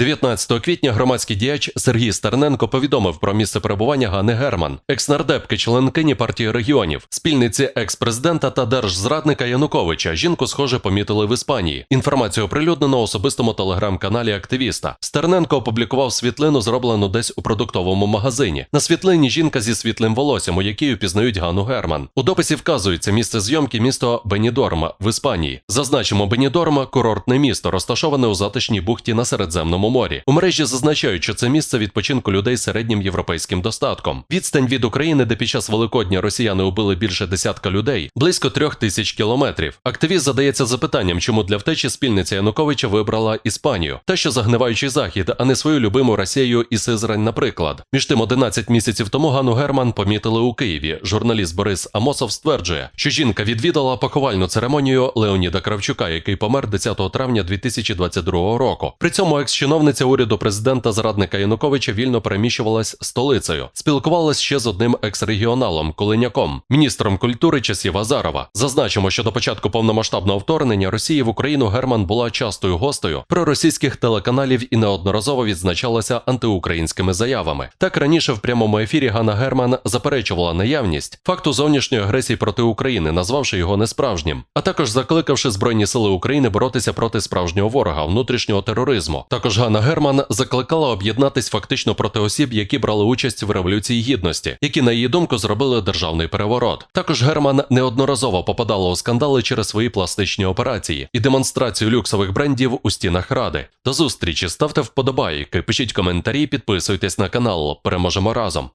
19 квітня громадський діяч Сергій Стерненко повідомив про місце перебування Гани Герман, екс-нардепки членкині партії регіонів, спільниці екс-президента та держзрадника Януковича. Жінку, схоже, помітили в Іспанії. Інформацію оприлюднено у особистому телеграм-каналі активіста. Стерненко опублікував світлину, зроблену десь у продуктовому магазині. На світлині жінка зі світлим волоссям, у якій упізнають Гану Герман. У дописі вказується місце зйомки місто Бенідорма в Іспанії. Зазначимо, Бенідорма курортне місто, розташоване у затишній бухті на Середземному морі. У мережі зазначають, що це місце відпочинку людей середнім європейським достатком. Відстань від України, де під час Великодня росіяни убили більше десятка людей, близько трьох тисяч кілометрів. Активіст задається запитанням, чому для втечі спільниця Януковича вибрала Іспанію, та що загниваючий захід, а не свою любиму Росію і Сизрань, наприклад. Між тим, 11 місяців тому Гану Герман помітили у Києві. Журналіст Борис Амосов стверджує, що жінка відвідала поховальну церемонію Леоніда Кравчука, який помер 10 травня 2022 року. При цьому екс-чиновниця уряду президента зрадника Януковича вільно переміщувалась столицею, спілкувалась ще з одним екс-регіоналом Кулиняком, міністром культури часів Азарова. Зазначимо, що до початку повномасштабного вторгнення Росії в Україну Герман була частою гостею проросійських телеканалів і неодноразово відзначалася антиукраїнськими заявами. Так раніше в прямому ефірі Ганна Герман заперечувала наявність факту зовнішньої агресії проти України, назвавши його несправжнім, а також закликавши Збройні сили України боротися проти справжнього ворога, внутрішнього тероризму. Також Ганна Герман закликала об'єднатись фактично проти осіб, які брали участь в революції гідності, які, на її думку, зробили державний переворот. Також Герман неодноразово попадала у скандали через свої пластичні операції і демонстрацію люксових брендів у стінах ради. До зустрічі ставте вподобайки, пишіть коментарі, підписуйтесь на канал. Переможемо разом.